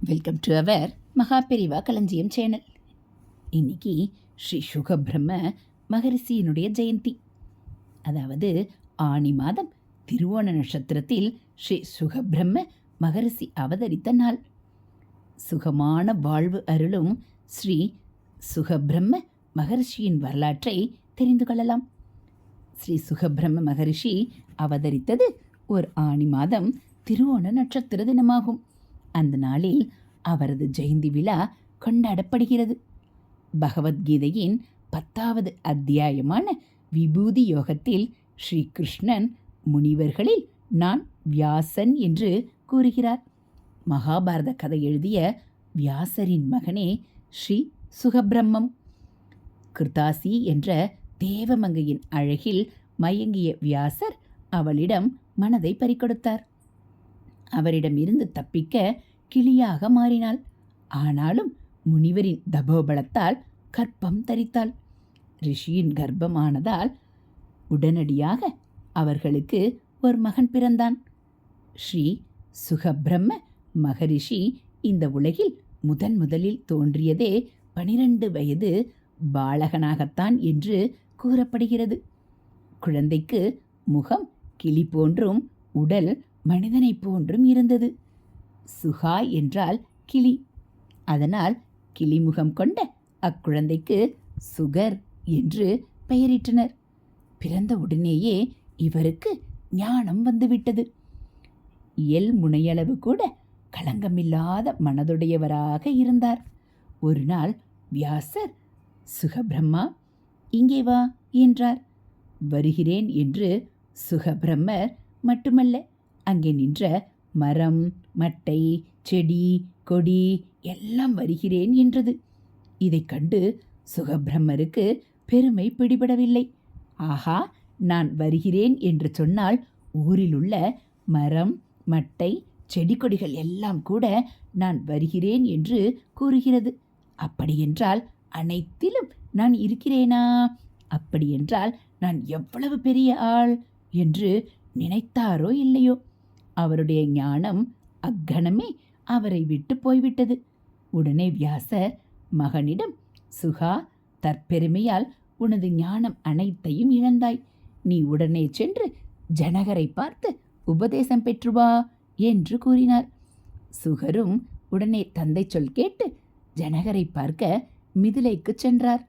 Welcome to our Maha Periyava களஞ்சியம் channel இன்னைக்கு ஸ்ரீ சுகபிரம்ம மகரிஷியினுடைய ஜெயந்தி அதாவது ஆணி மாதம் திருவோண நட்சத்திரத்தில் ஸ்ரீ சுகபிரம்ம மகரிஷி அவதரித்த நாள் சுகமான வாழ்வு அருளும் ஸ்ரீ சுகபிரம்ம மகரிஷியின் வரலாற்றை தெரிந்து கொள்ளலாம் ஸ்ரீ சுகபிரம்ம மகரிஷி அவதரித்தது ஒரு ஆணி மாதம் திருவோண நட்சத்திர தினமாகும் அந்த நாளில் அவரது ஜெயந்தி விழா கொண்டாடப்படுகிறது. பகவத்கீதையின் பத்தாவது அத்தியாயமான விபூதி யோகத்தில் ஸ்ரீகிருஷ்ணன் முனிவர்களில் நான் வியாசன் என்று கூறுகிறார். மகாபாரத கதை எழுதிய வியாசரின் மகனே ஸ்ரீ சுகபிரம்மம். கிருத்தாசி என்ற தேவமங்கையின் அழகில் மயங்கிய வியாசர் அவளிடம் மனதை அவரிடம் அவரிடமிருந்து தப்பிக்க கிளியாக மாறினாள். ஆனாலும் முனிவரின் தபோபலத்தால் கற்பம் தரித்தாள். ரிஷியின் கர்ப்பமானதால் உடனடியாக அவர்களுக்கு ஒரு மகன் பிறந்தான். ஸ்ரீ சுகபிரம்ம மகரிஷி இந்த உலகில் முதன் முதலில் தோன்றியதே பனிரெண்டு வயது பாலகனாகத்தான் என்று கூறப்படுகிறது. குழந்தைக்கு முகம் கிளி போன்றும் உடல் மனிதனைப் போன்றும் இருந்தது. சுகா என்றால் கிளி. அதனால் கிளிமுகம் கொண்ட அக்குழந்தைக்கு சுகர் என்று பெயரிட்டனர். பிறந்த உடனேயே இவருக்கு ஞானம் வந்துவிட்டது. எல் முனையளவு கூட களங்கமில்லாத மனதுடையவராக இருந்தார். ஒரு நாள் வியாசர் சுகபிரம்மா இங்கே வா என்றார். வருகிறேன் என்று சுகபிரம்மர் மட்டுமல்ல அங்கே நின்ற மரம் மட்டை செடி கொடி எல்லாம் வருகிறேன் என்றது. இதைக் கண்டு சுகபிரம்மருக்கு பெருமை பிடிபடவில்லை. ஆஹா நான் வருகிறேன் என்று சொன்னால் ஊரிலுள்ள மரம் மட்டை செடி கொடிகள் எல்லாம் கூட நான் வருகிறேன் என்று கூறுகிறது. அப்படியென்றால் அனைத்திலும் நான் இருக்கிறேனா? அப்படியென்றால் நான் எவ்வளவு பெரிய ஆள் என்று நினைத்தாரோ இல்லையோ? அவருடைய ஞானம் அக்கணமே அவரை விட்டு போய்விட்டது. உடனே வியாசர் மகனிடம் சுகா தற்பெருமையால் உனது ஞானம் அனைத்தையும் இழந்தாய். நீ உடனே சென்று ஜனகரை பார்த்து உபதேசம் பெற்று வா என்று கூறினார். சுகரும் உடனே தந்தை சொல் கேட்டு ஜனகரை பார்க்க மிதிலைக்கு சென்றார்.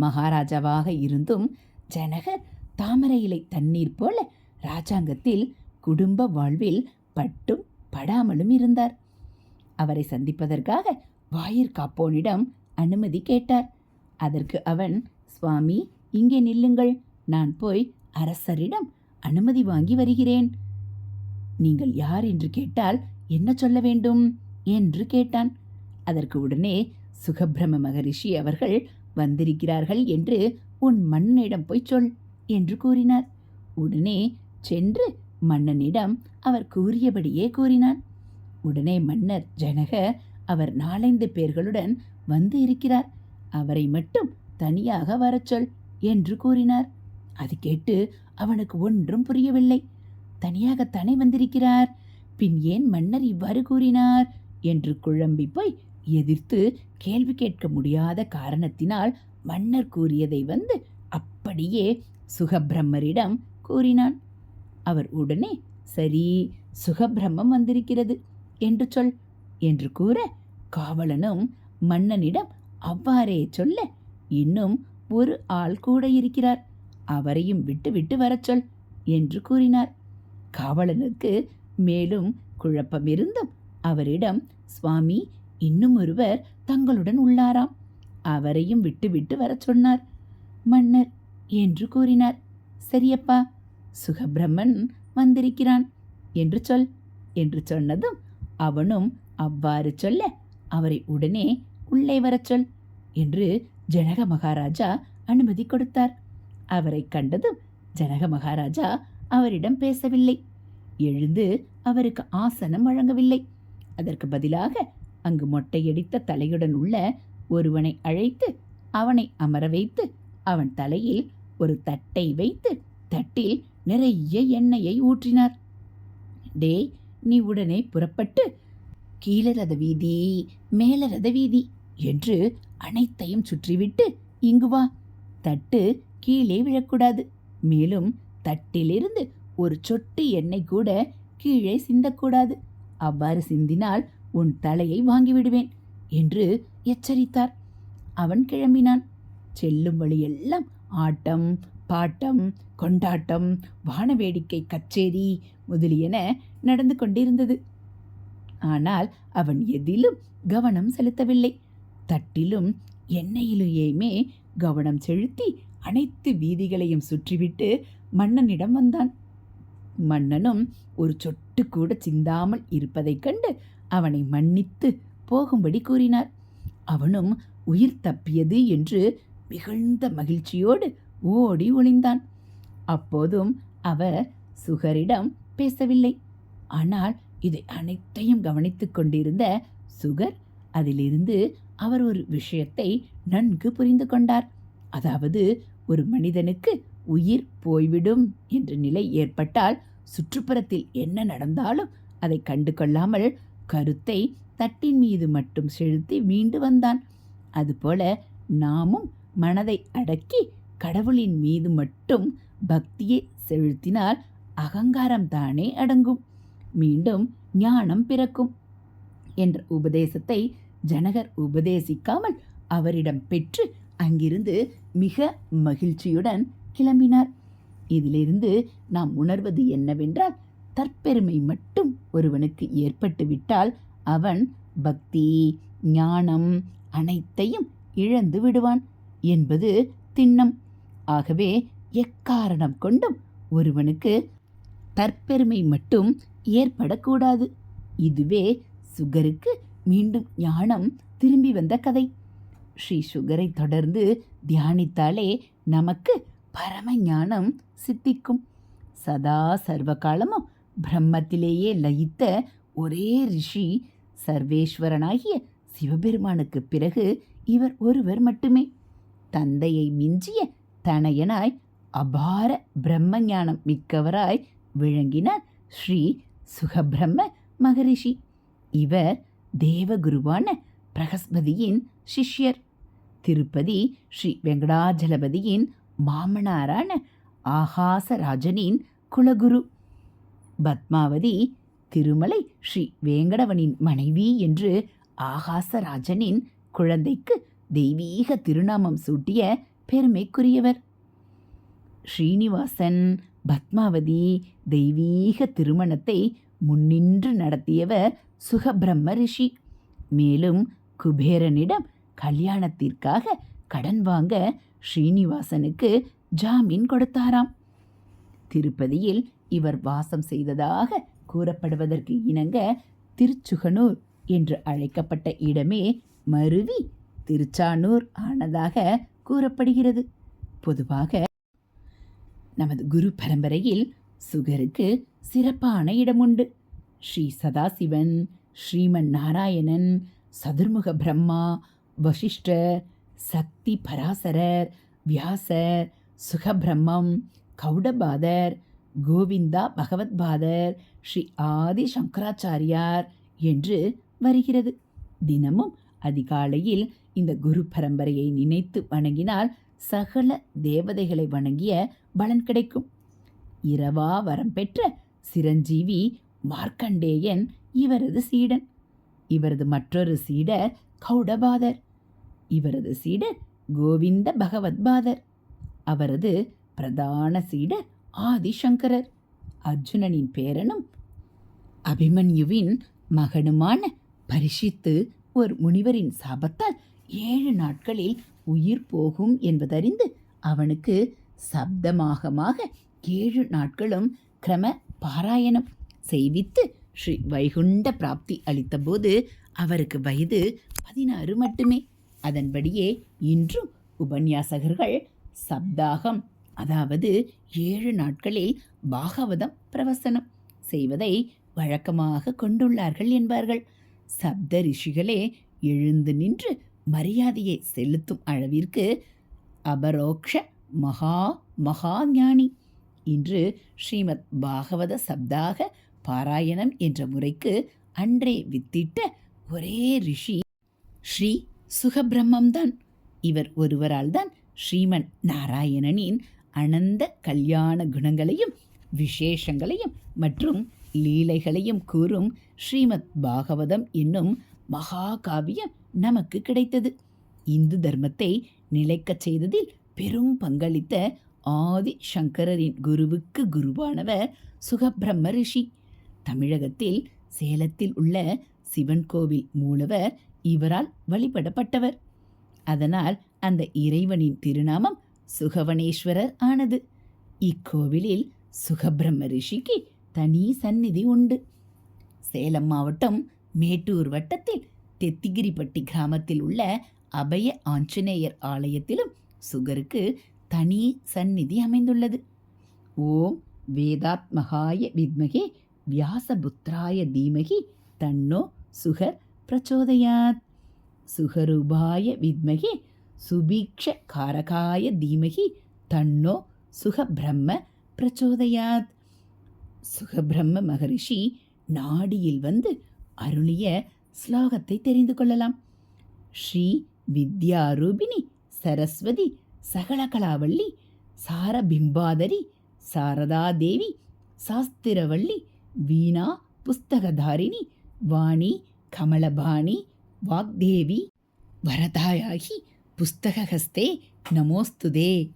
மகாராஜாவாக இருந்தும் ஜனகர் தாமரை இலை தண்ணீர் போல ராஜாங்கத்தில் குடும்ப வாழ்வில் பட்டும் படாமலும் இருந்தார். அவரை சந்திப்பதற்காக வாயிற்காப்போனிடம் அனுமதி கேட்டார். அதற்கு அவன் சுவாமி இங்கே நில்லுங்கள். நான் போய் அரசரிடம் அனுமதி வாங்கி வருகிறேன். நீங்கள் யார்? என்று கேட்டால் என்ன சொல்ல வேண்டும்? என்று கேட்டான். அதற்கு உடனே சுகபிரம மகரிஷி அவர்கள் வந்திருக்கிறார்கள் என்று உன் மன்னனிடம் போய் சொல் என்று கூறினார். உடனே சென்று மன்னனிடம் அவர் கூறியபடியே கூறினான். உடனே மன்னர் ஜனக அவர் நாலைந்து பேர்களுடன் வந்து இருக்கிறார். அவரை மட்டும் தனியாக வரச் சொல் என்று கூறினார். அது கேட்டு அவனுக்கு ஒன்றும் புரியவில்லை. தனியாகத்தானே வந்திருக்கிறார்? பின் ஏன் மன்னர் இவ்வாறு கூறினார்? என்று குழம்பி போய் எதிர்த்து கேள்வி கேட்க முடியாத காரணத்தினால் மன்னர் கூறியதை வந்து அப்படியே சுகபிரம்மரிடம் கூறினான். அவர் உடனே சரி சுகபிரம்மம் வந்திருக்கிறது. என்று சொல். என்று கூற காவலனும் மன்னனிடம் அவ்வாறே சொல்ல இன்னும் ஒரு ஆள் கூட இருக்கிறார். அவரையும் விட்டு விட்டு வரச் சொல் என்று கூறினார். காவலனுக்கு மேலும் குழப்பம் இருந்தும் அவரிடம் சுவாமி இன்னும் ஒருவர் தங்களுடன் உள்ளாராம். அவரையும் விட்டு விட்டு வரச் சொன்னார். மன்னர் என்று கூறினார். சரியப்பா சுகபிரமன் வந்திருக்கிறான். என்று சொல். என்று சொன்னதும் அவனும் அவ்வாறு சொல்ல அவரை உடனே உள்ளே வரச் சொல் என்று ஜனக மகாராஜா அனுமதி கொடுத்தார். அவரை கண்டதும் ஜனக மகாராஜா அவரிடம் பேசவில்லை. எழுந்து அவருக்கு ஆசனம் வழங்கவில்லை. அதற்கு பதிலாக அங்கு மொட்டையடித்த தலையுடன் உள்ள ஒருவனை அழைத்து அவனை அமர வைத்து அவன் தலையில் ஒரு தட்டை வைத்து தட்டில் நிறைய எண்ணெயை ஊற்றினார். டேய் நீ உடனே புறப்பட்டு கீழ ரத வீதி மேல ரத வீதி என்று அனைத்தையும் சுற்றிவிட்டு இங்கு வா. தட்டு கீழே விழக்கூடாது. மேலும் தட்டிலிருந்து ஒரு சொட்டு எண்ணெய் கூட கீழே சிந்தக்கூடாது. அவ்வாறு சிந்தினால் உன் தலையை வாங்கிவிடுவேன் என்று எச்சரித்தார். அவன் கிளம்பினான். செல்லும் வழியெல்லாம் ஆட்டம் பாட்டம் கொண்டாட்டம் வானவேடிக்கை கச்சேரி முதலியன நடந்து கொண்டிருந்தது. ஆனால் அவன் எதிலும் கவனம் செலுத்தவில்லை. தட்டிலும் எண்ணெயிலேயுமே கவனம் செலுத்தி அனைத்து வீதிகளையும் சுற்றிவிட்டு மன்னனிடம் வந்தான். மன்னனும் ஒரு சொட்டு கூட சிந்தாமல் இருப்பதைக் கண்டு அவனை மன்னித்து போகும்படி கூறினார். அவனும் உயிர் தப்பியது என்று மிகுந்த மகிழ்ச்சியோடு ஓடி ஒளிந்தான். அப்போதும் அவர் சுகரிடம் பேசவில்லை. ஆனால் இதை அனைத்தையும் கவனித்து கொண்டிருந்த சுகர் அதிலிருந்து அவர் ஒரு விஷயத்தை நன்கு புரிந்து கொண்டார். அதாவது ஒரு மனிதனுக்கு உயிர் போய்விடும் என்ற நிலை ஏற்பட்டால் சுற்றுப்புறத்தில் என்ன நடந்தாலும் அதை கண்டு கொள்ளாமல் கருத்தை தட்டின் மீது மட்டும் செலுத்தி மீண்டு வந்தான். அதுபோல நாமும் மனதை அடக்கி கடவுளின் மீது மட்டும் பக்தியை செலுத்தினால் அகங்காரம் தானே அடங்கும். மீண்டும் ஞானம் பிறக்கும் என்ற உபதேசத்தை ஜனகர் உபதேசிக்காமல் அவரிடம் பெற்று அங்கிருந்து மிக மகிழ்ச்சியுடன் கிளம்பினார். இதிலிருந்து நாம் உணர்வது என்னவென்றால் தற்பெருமை மட்டும் ஒருவனுக்கு ஏற்பட்டுவிட்டால் அவன் பக்தி ஞானம் அனைத்தையும் இழந்து விடுவான் என்பது திண்ணம். ஆகவே எக்காரணம் கொண்டும் ஒருவனுக்கு தற்பெருமை மட்டும் ஏற்படக்கூடாது. இதுவே சுகருக்கு மீண்டும் ஞானம் திரும்பி வந்த கதை. ஸ்ரீ சுகரை தொடர்ந்து தியானித்தாலே நமக்கு பரம ஞானம் சித்திக்கும். சதா சர்வ காலமும் பிரம்மத்திலேயே லயித்த ஒரே ரிஷி சர்வேஸ்வரனாகிய சிவபெருமானுக்கு பிறகு இவர் ஒருவர் மட்டுமே. தந்தையை மிஞ்சிய தனையனாய் அபார பிரம்மஞானம் மிக்கவராய் விளங்கினார் ஸ்ரீ சுகபிரம்ம மகரிஷி. இவர் தேவகுருவான பிரகஸ்பதியின் சிஷ்யர். திருப்பதி ஸ்ரீ வெங்கடாஜலபதியின் மாமனாரான ஆகாசராஜனின் குலகுரு. பத்மாவதி திருமலை ஸ்ரீ வேங்கடவனின் மனைவி என்று ஆகாசராஜனின் குழந்தைக்கு தெய்வீக திருநாமம் சூட்டிய பெருமைக்குரியவர். ஸ்ரீனிவாசன் பத்மாவதி தெய்வீக திருமணத்தை முன்னின்று நடத்தியவர் சுகபிரம்ம ரிஷி. மேலும் குபேரனிடம் கல்யாணத்திற்காக கடன் வாங்க ஸ்ரீனிவாசனுக்கு ஜாமீன் கொடுத்தாராம். திருப்பதியில் இவர் வாசம் செய்ததாக கூறப்படுவதற்கு இணங்க திருச்சுகனூர் என்று அழைக்கப்பட்ட இடமே மருவி திருச்சானூர் ஆனதாக கூறப்படுகிறது. பொதுவாக நமது குரு பரம்பரையில் சுகருக்கு சிறப்பான இடம் உண்டு ஸ்ரீ சதாசிவன் ஸ்ரீமன் நாராயணன் சதுர்முக பிரம்மா வசிஷ்டர் சக்தி பராசரர் வியாசர் சுகபிரம்மம் கௌடபாதர் கோவிந்தா பகவத்பாதர் ஸ்ரீ ஆதி சங்கராச்சாரியார் என்று வருகிறது. தினமும் அதிகாலையில் இந்த குரு பரம்பரையை நினைத்து வணங்கினால் சகல தேவதைகளை வணங்கிய பலன் கிடைக்கும். இரவா வரம் பெற்ற சிரஞ்சீவி மார்க்கண்டேயன் இவரது சீடன். இவரது மற்றொரு சீடர் கௌடபாதர். இவரது சீடர் கோவிந்த பகவத்பாதர். அவரது பிரதான சீடர் ஆதிசங்கரர். அர்ஜுனனின் பேரனும் அபிமன்யுவின் மகனுமான பரிஷித்து ஒரு முனிவரின் சாபத்தால் ஏழு நாட்களில் உயிர் போகும் என்பதறிந்து அவனுக்கு சப்தமாகமாக ஏழு நாட்களும் கிரம பாராயணம் செய்வித்து ஸ்ரீ வைகுண்ட பிராப்தி அளித்தபோது அவருக்கு வயது பதினாறு மட்டுமே. அதன்படியே இன்றும் உபன்யாசகர்கள் சப்தாகம் அதாவது ஏழு நாட்களில் பாகவதம் பிரவசனம் செய்வதை வழக்கமாக கொண்டுள்ளார்கள் என்பார்கள். சப்த ரிஷிகளே எழுந்து நின்று மரியாதையை செலுத்தும் அளவிற்கு அபரோக்ஷ மகா மகா ஞானி இன்று ஸ்ரீமத் பாகவத சப்தாக பாராயணம் என்ற முறைக்கு அன்றே வித்திட்ட ஒரே ரிஷி ஸ்ரீ சுகபிரம்மம்தான். இவர் ஒருவரால் தான் ஸ்ரீமன் நாராயணனின் அனந்த கல்யாண குணங்களையும் விசேஷங்களையும் மற்றும் லீலைகளையும் கூறும் ஸ்ரீமத் பாகவதம் என்னும் மகாகாவியம் நமக்கு கிடைத்தது. இந்து தர்மத்தை நிலைக்கச் செய்ததில் பெரும் பங்களித்த ஆதி சங்கரரின் குருவுக்கு குருவானவர் சுகபிரம்ம ரிஷி. தமிழகத்தில் சேலத்தில் உள்ள சிவன் கோவில் மூலவர் இவரால் வழிபடப்பட்டவர். அதனால் அந்த இறைவனின் திருநாமம் சுகவனேஸ்வரர் ஆனது. இக்கோவிலில் சுகபிரம்ம ரிஷிக்கு தனி சந்நிதி உண்டு. சேலம் மாவட்டம் மேட்டூர் வட்டத்தில் தெத்திகிரிப்பட்டி கிராமத்தில் உள்ள அபய ஆஞ்சநேயர் ஆலயத்திலும் சுகருக்கு தனி சந்நிதி அமைந்துள்ளது. ஓம் வேதாத்மகாய வித்மகே வியாசபுத்ராய தீமகி தன்னோ சுகர் பிரச்சோதயாத். சுகரூபாய வித்மகே சுபீக்ஷ காரகாய தீமகி தன்னோ சுகபிரம்ம பிரச்சோதயாத். சுகபிரம்ம மகரிஷி நாடியில் வந்து அருளிய ஸ்லோகத்தை தெரிந்து கொள்ளலாம். ஸ்ரீ வித்யாரூபிணி சரஸ்வதி சகலகலாவள்ளி சாரபிம்பாதரி சாரதாதேவி சாஸ்திரவள்ளி வீணா புஸ்தகதாரிணி வாணி கமலபாணி வாக்தேவி வரதாயாகி புஸ்தகஹஸ்தே நமோஸ்துதே.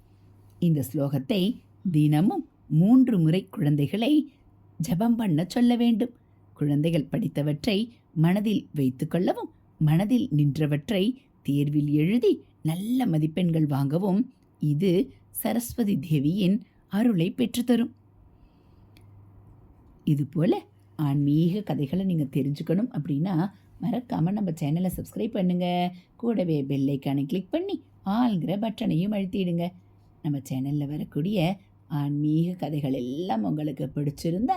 இந்த ஸ்லோகத்தை தினமும் மூன்று முறை குழந்தைகளை ஜபம் பண்ண சொல்ல வேண்டும். குழந்தைகள் படித்தவற்றை மனதில் வைத்துக்கொள்ளவும் மனதில் நின்றவற்றை தேர்வில் எழுதி நல்ல மதிப்பெண்கள் வாங்கவும் இது சரஸ்வதி தேவியின் அருளை பெற்றுத்தரும். இதுபோல் ஆன்மீக கதைகளை நீங்கள் தெரிஞ்சுக்கணும் அப்படின்னா மறக்காமல் நம்ம சேனலை சப்ஸ்கிரைப் பண்ணுங்கள் கூடவே பெல்லைக்கானை கிளிக் பண்ணி ஆளுங்கிற பட்டனையும் அழுத்திடுங்க. நம்ம சேனலில் வரக்கூடிய ஆன்மீக கதைகள் எல்லாம் உங்களுக்கு பிடிச்சிருந்தா